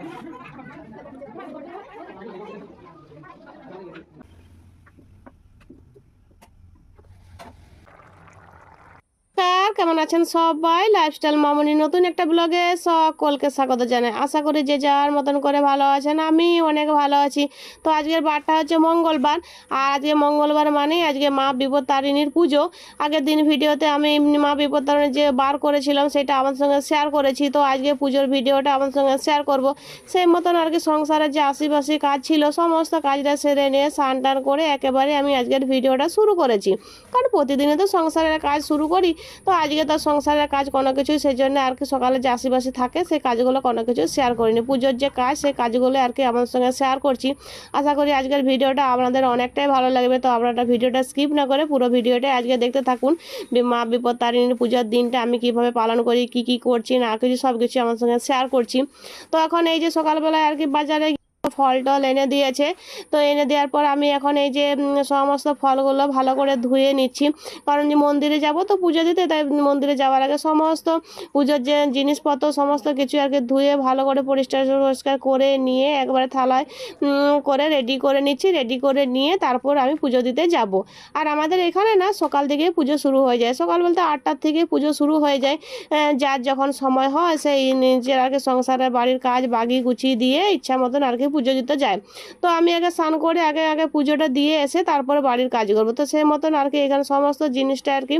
rồi. কেমন আছেন সবাই? লাইফস্টাইল মামনি নতুন একটা ব্লগে সকলকে স্বাগত জানাই। আশা করি যে যার মতন করে ভালো আছেন আমি অনেক ভালো আছি। তো আজকের বারটা হচ্ছে মঙ্গলবার। আর আজকে মঙ্গলবার মানে আজকে মা বিপত্তারিণীর পুজো। আগের দিন ভিডিওতে আমি মা বিপত্তারিণীর যে বার করেছিলাম, সেটা আমার সঙ্গে শেয়ার করেছি। তো আজকে পুজোর ভিডিওটা আমার সঙ্গে শেয়ার করব। সেই মতন আর কি সংসারের যে আশিপাশি কাজ ছিল, সমস্ত কাজটা সেরে নিয়ে স্নান টান করে একেবারে আমি আজকের ভিডিওটা শুরু করেছি। কারণ প্রতিদিনে তো সংসারের কাজ শুরু করি। তো আজকে তো সংসারের কাজ কোনো কিছুই সেই জন্য আর কি সকালে যে আশিপাশি থাকে সেই কাজগুলো কোনো কিছু শেয়ার করিনি। পুজোর যে কাজ সেই কাজগুলো আর কি আমার সঙ্গে শেয়ার করছি। আশা করি আজকের ভিডিওটা আপনাদের অনেকটাই ভালো লাগবে। তো আপনারা ভিডিওটা স্কিপ না করে পুরো ভিডিওটা আজকে দেখতে থাকুন। মা বিপদ তারিণীর পুজোর দিনটা আমি কীভাবে পালন করি, কি কি করছি, না কিছু সব কিছু আমার সঙ্গে শেয়ার করছি। তো এখন এই যে সকালবেলায় আর কি বাজারে ফল টল এনে দিয়েছে। তো এনে দেওয়ার পর আমি এখন এই যে সমস্ত ফলগুলো ভালো করে ধুয়ে নিচ্ছি। কারণ যে মন্দিরে যাব তো পুজো দিতে, তাই মন্দিরে যাওয়ার আগে সমস্ত পুজোর যে জিনিসপত্র, সমস্ত কিছু আর কি ধুয়ে ভালো করে পরিষ্কার পরিষ্কার করে নিয়ে একবারে থালায় করে রেডি করে নিচ্ছি। রেডি করে নিয়ে তারপর আমি পুজো দিতে যাব। আর আমাদের এখানে না, সকাল থেকে পুজো শুরু হয়ে যায়। সকাল বলতে আটটার থেকে পুজো শুরু হয়ে যায়। যার যখন সময় হয়, সেই নিজের আর কি সংসারের বাড়ির কাজ বাগি গুছিয়ে দিয়ে ইচ্ছা মতন আর কি পুজো দিতে যায়। তো আমি আগে স্নান করে আগে আগে পুজোটা দিয়ে এসে তারপরে বাড়ির কাজ করব। তো সেই মতন আর কি এখানে সমস্ত জিনিসটা আর কি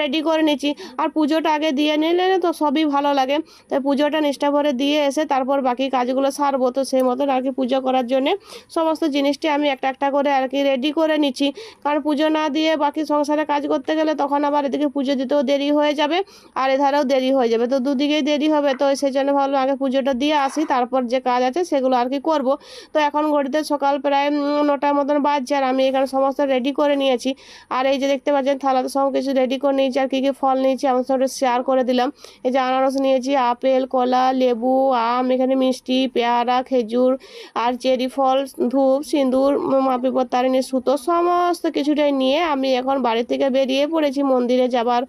রেডি করে নিচ্ছি। আর পুজোটা আগে দিয়ে নিলে তো সবই ভালো লাগে। তাই পুজোটা নিষ্ঠা ভরে দিয়ে এসে তারপর বাকি কাজগুলো সারবো। তো সেই মতন আর কি পুজো করার জন্যে সমস্ত জিনিসটি আমি একটা একটা করে আর কি রেডি করে নিচ্ছি। কারণ পুজো না দিয়ে বাকি সংসারে কাজ করতে গেলে তখন আবার এদিকে পুজো দিতেও দেরি হয়ে যাবে। আর এধারেও দেরি হয়ে যাবে। তো দুদিকেই দেরি হবে। তো সেই জন্য ভাবলাম আগে পুজোটা দিয়ে আসি। তারপর যে কাজ আছে সেগুলো আর কি করব। তো এখন ঘড়িতে সকাল প্রায় নটার মতন বাজছে আর আমি এখানে সমস্ত রেডি করে নিয়েছি। আর এই যে দেখতে পাচ্ছেন, থালাতে সব কিছু রেডি করে নিয়েছি আর কী কী ফল নিয়েছি আমার সঙ্গে শেয়ার করে দিলাম। এই যে আনারস নিয়েছি, আপেল, কলা, লেবু, আম, এখানে মিষ্টি, পেয়ারা, খেজুর আর চেরি ফল, ধূপ, সিঁদুর মাপিপর সুতো, সমস্ত কিছুটাই নিয়ে আমি এখন বাড়ি থেকে বেরিয়ে পড়েছি মন্দিরে যাবার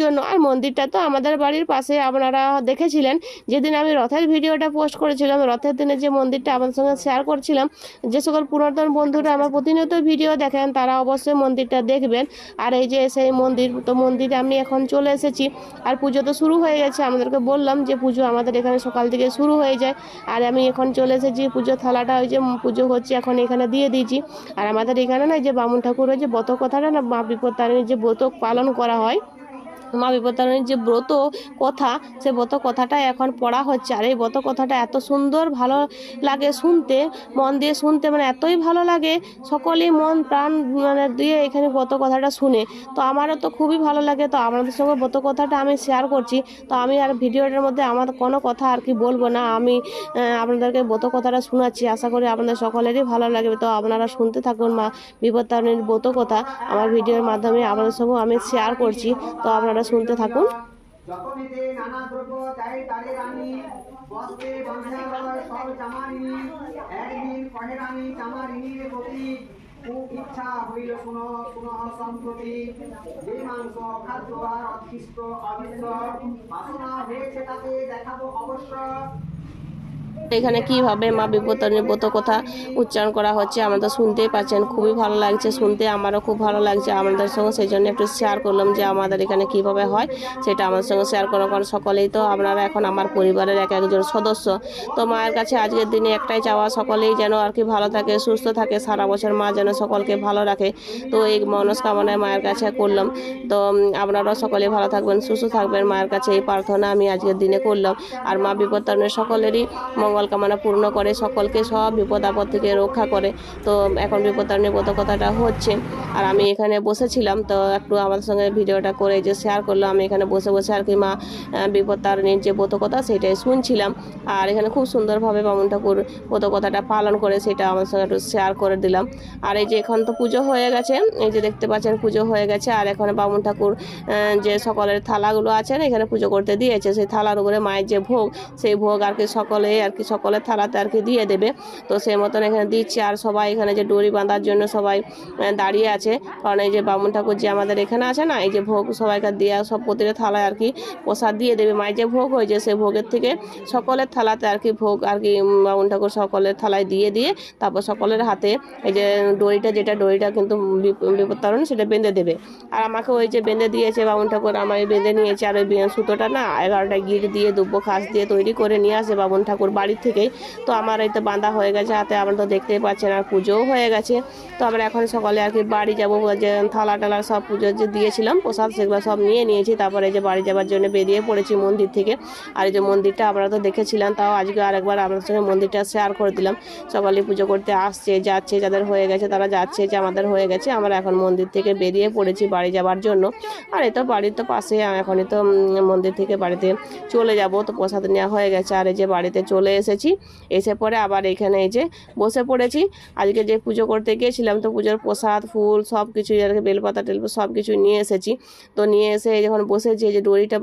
জন্য। আর মন্দিরটা তো আমাদের বাড়ির পাশে, আপনারা দেখেছিলেন, যেদিন আমি রথের ভিডিওটা পোস্ট করেছিলাম, রথের দিনে যে মন্দিরটা আমার সঙ্গে শেয়ার করছিলাম। যে সকল পুরাতন বন্ধুরা আমার প্রতিনিয়ত ভিডিও দেখেন, তারা অবশ্যই মন্দিরটা দেখবেন। আর এই যে সেই মন্দির, তো মন্দিরে আমি এখন চলে এসেছি। আর পুজো তো শুরু হয়ে গেছে আমাদেরকে বললাম যে পুজো আমাদের এখানে সকাল থেকে শুরু হয়ে যায়। আর আমি এখন চলে এসেছি, পুজো থালাটা ওই যে পুজো হচ্ছে, এখন এখানে দিয়ে দিয়েছি। আর আমাদের এখানে না যে বামুন ঠাকুরের যে ব্রত কথাটা না, মা বিপদ তারিণীর যে ব্রত পালন করা হয় মা বিপত্তারিণীর যে ব্রত কথা, সে ব্রত কথাটা এখন পড়া হচ্ছে। আর এই ব্রত কথাটা এত সুন্দর, ভালো লাগে শুনতে, মন দিয়ে শুনতে মানে এতই ভালো লাগে, সকলেই মন, প্রাণ মানে দিয়ে এখানে ব্রত কথাটা শুনে। তো আমারও তো খুবই ভালো লাগে, তো আপনাদের সঙ্গে ব্রত কথাটা আমি শেয়ার করছি। তো আমি আর ভিডিওটার মধ্যে আমার কোনো কথা আর কি বলব না। আমি আপনাদেরকে ব্রত কথাটা শোনাচ্ছি। আশা করি আপনাদের সকলেরই ভালো লাগবে। তো আপনারা শুনতে থাকুন মা বিপত্তারিণীর ব্রত কথা। আমার ভিডিওর মাধ্যমে আপনাদের সঙ্গে আমি শেয়ার করছি। তো আপনারা শুনতে থাকুন। ইচ্ছা খাদ্য আর দেখাবো অবশ্য। এখানে কীভাবে মা বিপত্তারিণীর ব্রত কথা উচ্চারণ করা হচ্ছে আমরা তো শুনতেই পাচ্ছেন, খুবই ভালো লাগছে শুনতে, আমারও খুব ভালো লাগছে আমাদের সঙ্গে সেই জন্য একটু শেয়ার করলাম যে আমাদের এখানে কীভাবে হয়, সেটা আমার সঙ্গে শেয়ার করার কারণ সকলেই তো আপনারা এখন আমার পরিবারের এক একজন সদস্য। তো মায়ের কাছে আজকের দিনে একটাই চাওয়া, সকলেই যেন আর কি ভালো থাকে, সুস্থ থাকে, সারা বছর মা যেন সকলকে ভালো রাখে। তো এই মনস্কামনায় মায়ের কাছে করলাম। তো আপনারাও সকলে ভালো থাকবেন, সুস্থ থাকবেন, মায়ের কাছে এই প্রার্থনা আমি আজকের দিনে করলাম। আর মা বিপত্তারণের সকলেরই মঙ্গল কামনা পূর্ণ করে সকলকে সব বিপদ আপদ থেকে রক্ষা করে। তো এখন বিপত্তারণের ব্রত কথাটা হচ্ছে। আর আমি এখানে বসেছিলাম তো একটু আমার সঙ্গে ভিডিওটা করে যে শেয়ার করল আমি এখানে বসে বসে আর কি মা আহ, বিপত্তারিণীর যে কথা সেটাই শুনছিলাম। আর এখানে খুব সুন্দরভাবে বামুন ঠাকুর কথাটা পালন করে সেটা আমার সঙ্গে একটু শেয়ার করে দিলাম। আর এই যে এখন তো পুজো হয়ে গেছে এই যে দেখতে পাচ্ছেন পুজো হয়ে গেছে। আর এখানে বামুন ঠাকুর যে সকলের থালাগুলো আছে না এখানে পুজো করতে দিয়েছে। সেই থালার উপরে মায়ের যে ভোগ সেই ভোগ আর কি সকলে আর কি সকলের থালাতে আর কি দিয়ে দেবে। তো সেই মতন এখানে দিচ্ছে। আর সবাই এখানে যে ডরি বাঁধার জন্য সবাই দাঁড়িয়ে আছে। কারণ এই যে বামুন ঠাকুর যে আমাদের এখানে আছে না, এই যে ভোগ সবাইকে দেওয়া সব প্রতিটা থালায় আর কি প্রসাদ দিয়ে দেবে। মায়ের যে ভোগ হয়েছে সেই ভোগের থেকে সকলের থালাতে আর কি ভোগ আর কি বামুন ঠাকুর সকলের থালায় দিয়ে দিয়ে তারপর সকলের হাতে এই যে দড়িটা, যেটা দড়িটা কিন্তু বিপ- বিপদ সেটা বেঁধে দেবে। আর আমাকে ওই যে বেঁধে দিয়েছে বামুন ঠাকুর, আমায় বেঁধে নিয়েছে। আর ওই সুতোটা না এগারোটা গিট দিয়ে, দুব্বো খাস দিয়ে তৈরি করে নিয়ে আসে বামুন ঠাকুর বাড়ির থেকেই। তো আমার এই তো বাঁধা হয়ে গেছে, হাতে আমরা তো দেখতেই পাচ্ছেন আর পুজোও হয়ে গেছে। তো আমরা এখন সকালে আর কি বাড়ি যাব যে থালা টালা সব পুজো যে দিয়েছিলাম, প্রসাদ সেগুলো সব নিয়ে নিয়েছি। তারপরে যে বাড়ি যাওয়ার জন্য বেরিয়ে পড়েছি মন্দির থেকে। আর এই যে মন্দিরটা আমরা তো দেখেছিলাম, তাও আজকে আরেকবার আপনার সঙ্গে মন্দিরটা শেয়ার করে দিলাম। সকালে পুজো করতে আসছে, যাচ্ছে, যাদের হয়ে গেছে তারা যাচ্ছে, যে আমাদের হয়ে গেছে, আমরা এখন মন্দির থেকে বেরিয়ে পড়েছি বাড়ি যাওয়ার জন্য। আর এই তো বাড়ির তো পাশে এখনই তো মন্দির থেকে বাড়িতে চলে যাব। তো প্রসাদ নেওয়া হয়ে গেছে, আর এই যে বাড়িতে চলে এসেছি। এসে পরে আবার এখানে এই যে বসে পড়েছি। আজকে যে পুজো করতে গিয়েছিলাম তো পুজোর প্রসাদ, ফুল সব কিছু আর বেলপাতা টেলপাতা সব কিছু নিয়ে এসেছি। তো নিয়ে এসে যখন বসেছি যে দড়িটা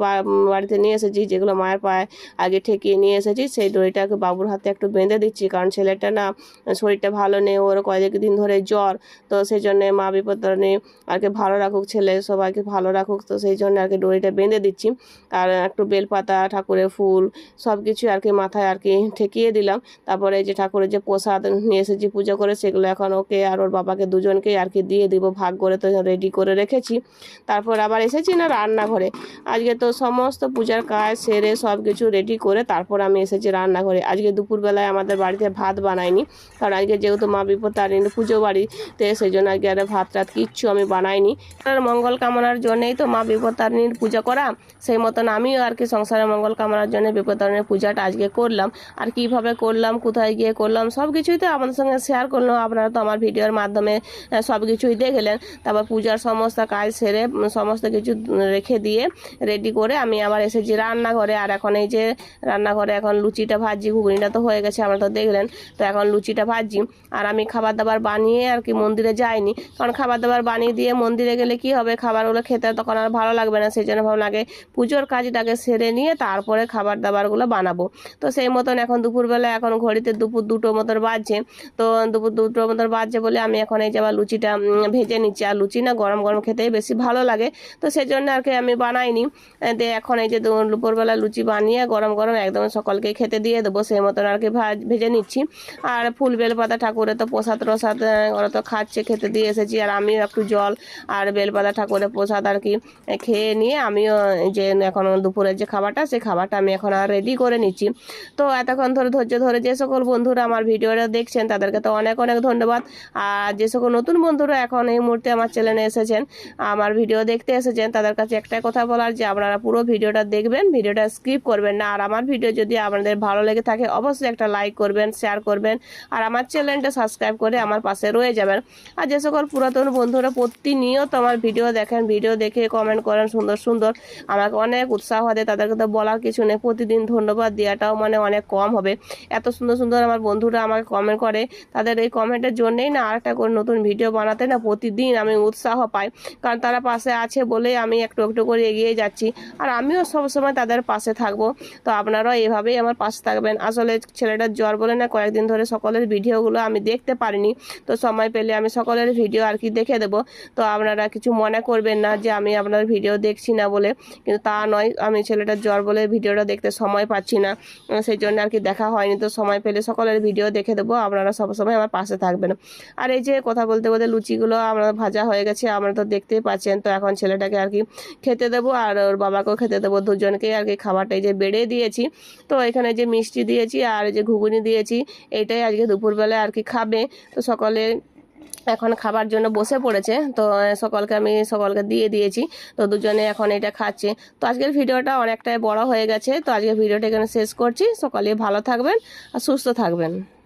বাড়িতে নিয়ে এসেছি, যেগুলো মায়ের পায়ে আগে ঠেকিয়ে নিয়ে এসেছি, সেই দড়িটাকে বাবুর হাতে একটু বেঁধে দিচ্ছি। কারণ ছেলেটা না, শরীরটা ভালো নেই, ওর কয়েক দিন ধরে জ্বর, তো সেই জন্য মা বিপদ নেই আর কি ভালো রাখুক, ছেলে সবাইকে ভালো রাখুক, তো সেই জন্য আর কি দড়িটা বেঁধে দিচ্ছি। আর একটু বেলপাতা, ঠাকুরের ফুল সব কিছু আর কি মাথায় আর কি ঠেকিয়ে দিলাম। তারপরে যে ঠাকুরের যে প্রসাদ নিয়ে এসেছি পুজো করে, সেগুলো এখন ওকে আর ওর বাবাকে দুজনকেই আর কি দিয়ে দিব, ভাগ করে তো রেডি করে রেখেছি। তারপর আবার এসেছি না রান্নাঘরে। আজকে তো সমস্ত পূজার কাজ সেরে সব কিছু রেডি করে তারপর আমি এসেছি রান্নাঘরে। আজকে দুপুরবেলায় আমাদের বাড়িতে ভাত বানাইনি, কারণ আজকে যেহেতু মা বিপদ তারিণী পুজো বাড়িতে, সেই জন্য আজকে আর ভাত টাত কিচ্ছু আমি বানাইনি। আর মঙ্গল কামনার জন্যই তো মা বিপদ তারিণীর পূজা করা, সেই মতন আমিও আর কি সংসারের মঙ্গল কামনার জন্য বিপদ তারিণীর পূজাটা আজকে করলাম। আর কীভাবে করলাম, কোথায় গিয়ে করলাম সব কিছুই তো আপনাদের সঙ্গে শেয়ার করলাম আপনারা তো আমার ভিডিওর মাধ্যমে সব কিছুই দেখলেন। তারপর পূজার সমস্ত কাজ সেরে সমস্ত কিছু রেখে দিয়ে রেডি করে আমি আবার এসেছি রান্নাঘরে। আর এখন এই যে রান্নাঘরে এখন লুচিটা ভাজি ঘুগনিটা তো হয়ে গেছে, আপনারা তো দেখলেন। তো এখন লুচিটা ভাজি আর আমি খাবার দাবার বানিয়ে আর কি মন্দিরে যাইনি। কারণ খাবার দাবার বানিয়ে দিয়ে মন্দিরে গেলে কি হবে? খাবারগুলো খেতে তখন আর ভালো লাগবে না। সেই জন্য ভাবলাম আগে পুজোর কাজটাকে সেরে নিয়ে তারপরে খাবার দাবারগুলো বানাবো। তো সেই মতন এখন দুপুরবেলা, এখন ঘড়িতে দুপুর দুটো মতন বাজছে। তো দুপুর দুটো মতন বাজছে বলে আমি এখন এই যে আবার লুচিটা ভেজে নিচ্ছি। আর লুচি না গরম গরম খেতেই বেশি ভালো লাগে। তো সেই জন্য আর কি আমি বানাইনি। দিয়ে এখন এই যে দুপুরবেলা লুচি বানিয়ে গরম গরম একদম সকলকে খেতে দিয়ে দেবো। সেই মতন আর কি ভাজ- নিচ্ছি। আর ফুল বেলপাতা ঠাকুরের তো প্রসাদ প্রসাদ ওরা তো খাচ্ছে, খেতে দিয়ে এসেছি। আর আমিও একটু জল আর বেলপাতা ঠাকুরের প্রসাদ আর কি খেয়ে নিয়ে আমিও যে এখন দুপুরের যে খাবারটা, সেই খাবারটা আমি এখন আর রেডি করে নিচ্ছি। তো এতক্ষণ ধরে ধৈর্য ধরে যে সকল বন্ধুরা আমার ভিডিওটা দেখছেন, তাদেরকে তো অনেক অনেক ধন্যবাদ। আর যে সকল নতুন বন্ধুরা এখন এই মুহূর্তে আমার চ্যানেলে এসেছেন, আমার ভিডিও দেখতে এসেছেন, তাদের কাছে একটাই কথা বলার যে আপনারা পুরো ভিডিওটা দেখবেন, ভিডিওটা স্কিপ করবেন না। আর আমার ভিডিও যদি আপনাদের ভালো লেগে থাকে, অবশ্যই একটা লাইক করবেন শেয়ার করবেন। আর আমার চ্যানেলটা সাবস্ক্রাইব করে আমার পাশে রয়ে যাবেন। আর যে সকল পুরাতন বন্ধুরা প্রতিনিয়ত আমার ভিডিও দেখেন, ভিডিও দেখে কমেন্ট করেন সুন্দর সুন্দর, আমাকে অনেক উৎসাহ দেয়, তাদেরকে তো বলার কিছু নেই। প্রতিদিন ধন্যবাদ দেওয়াটাও মানে অনেক কম হবে। এত সুন্দর সুন্দর আমার বন্ধুরা আমাকে কমেন্ট করে। তাদের এই কমেন্টের জন্যেই না আরেকটা করে নতুন ভিডিও বানাতে না প্রতিদিন আমি উৎসাহ পাই। কারণ তারা পাশে আছে বলেই আমি একটু একটু করে এগিয়ে যাচ্ছি। আর আমিও সবসময় তাদের পাশে থাকব। তো আপনারাও এভাবেই আমার পাশে থাকবেন। আসলে ছেলেটার জ্বর বলে না কয়েকদিন ধরে সকলের ভিডিওগুলো আমি দেখতে পারিনি। তো সময় পেলে আমি সকলের ভিডিও আর কি দেখে দেবো। তো আপনারা কিছু মনে করবেন না যে আমি আপনার ভিডিও দেখছি না বলে। কিন্তু তা নয়, আমি ছেলেটার জ্বর বলে ভিডিওটা দেখতে সময় পাচ্ছি না। সেই জন্য আর কি দেখা হয়নি, তো সময় পেলে সকলের ভিডিও দেখে দেবো, আপনারা সবসময় আমার পাশে থাকবেন। আর এই যে কথা বলতে বলতে লুচিগুলো আমরা ভাজা হয়ে গেছে আমরা তো দেখতেই পাচ্ছেন, তো এখন ছেলেটাকে আর কি খেতে দেবো, আর ওর বাবাকেও খেতে দেবো, দুজনকেই আর কি খাবারটা এই যে বেড়ে দিয়েছি। তো এখানে যে মিষ্টি দিয়েছি আর যে ঘুগুনি দিয়েছি, এটাই আজকে দুপুরবেলায় আর কি খাবে, তো সকলে এখন খাবার জন্য বসে পড়েছে। তো সকলকে আমি, সকলকে দিয়ে দিয়েছি। তো দুজনে এখন এটা খাচ্ছে। তো আজকের ভিডিওটা অনেকটাই বড় হয়ে গেছে। তো আজকের ভিডিওটা এখানে শেষ করছি। সকলে ভালো থাকবেন আর সুস্থ থাকবেন।